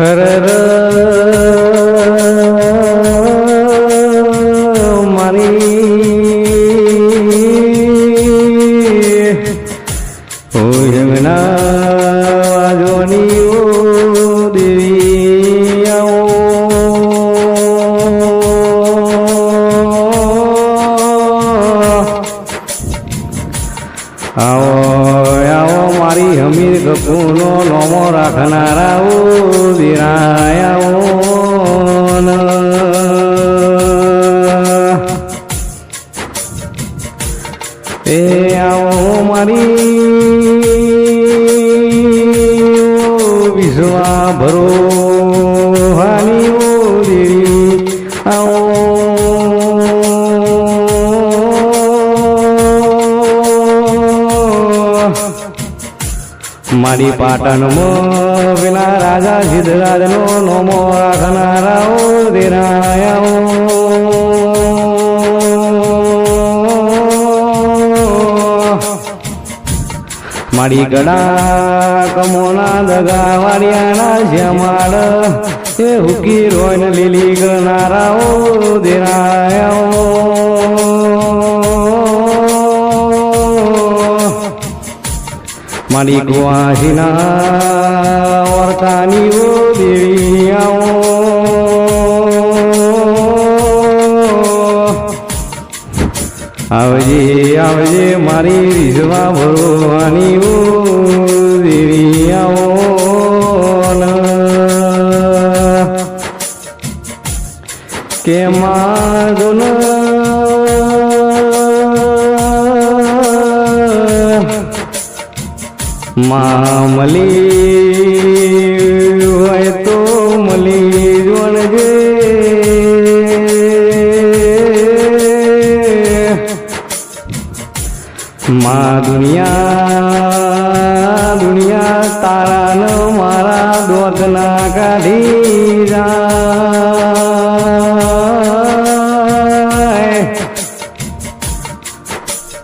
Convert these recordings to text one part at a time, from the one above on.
હર મારી ઓ જમના વાજોની ઓ દેવી આવો આવો આવો મારી હમીર કપૂનો નોમો રાખનારા ઓ એ આવો મારી વિશ્વા ભરો, હાની ઓ દેવી, આવો. મારી પાટણમાં પેલા રાજા સિદ્ધરાજનો નોમો રાખનારાઓ દેરાયાઓ મારી ગળા કમોના દગા વાડિયાના જમાડ એ હુકી રોયન લીલી ગણારાઓ દેરાયો. મારી ગુવાહીના વર્તાની ઓ દેવી આવો. આવજે આવજે મારી રીઝવા ભરવાની ઓ દેવી આવો. કે માગન મામલી મા દુનિયા દુનિયા તારાનો મારા દોધના કાઢી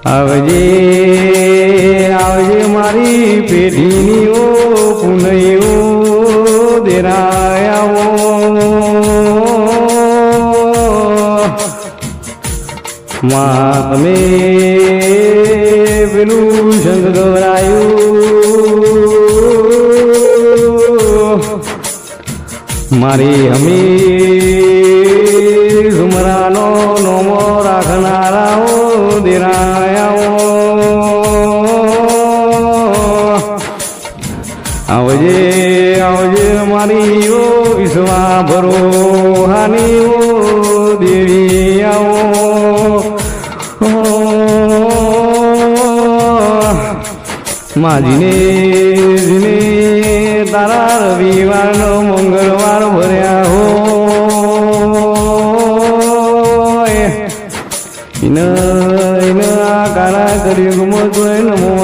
આવજે આવજે મારી પેઢીની ઓ પુનૈયો દેરાયાઓ માં તમે પેલું શંખ ગવરાયું મારી અમી ઝુમરાનો નોમો રાખનારાઓ દેરાયાઓ. આવજે આવજે મારી ઓ વિશ્વા ભરો હાની ઓ દેવી આવો માજીને જીને તારા રવિવારનો મંગળવાર ભર્યા હો ઇન ઇન આ કાળા કર્યુગમાં જોઈ નમો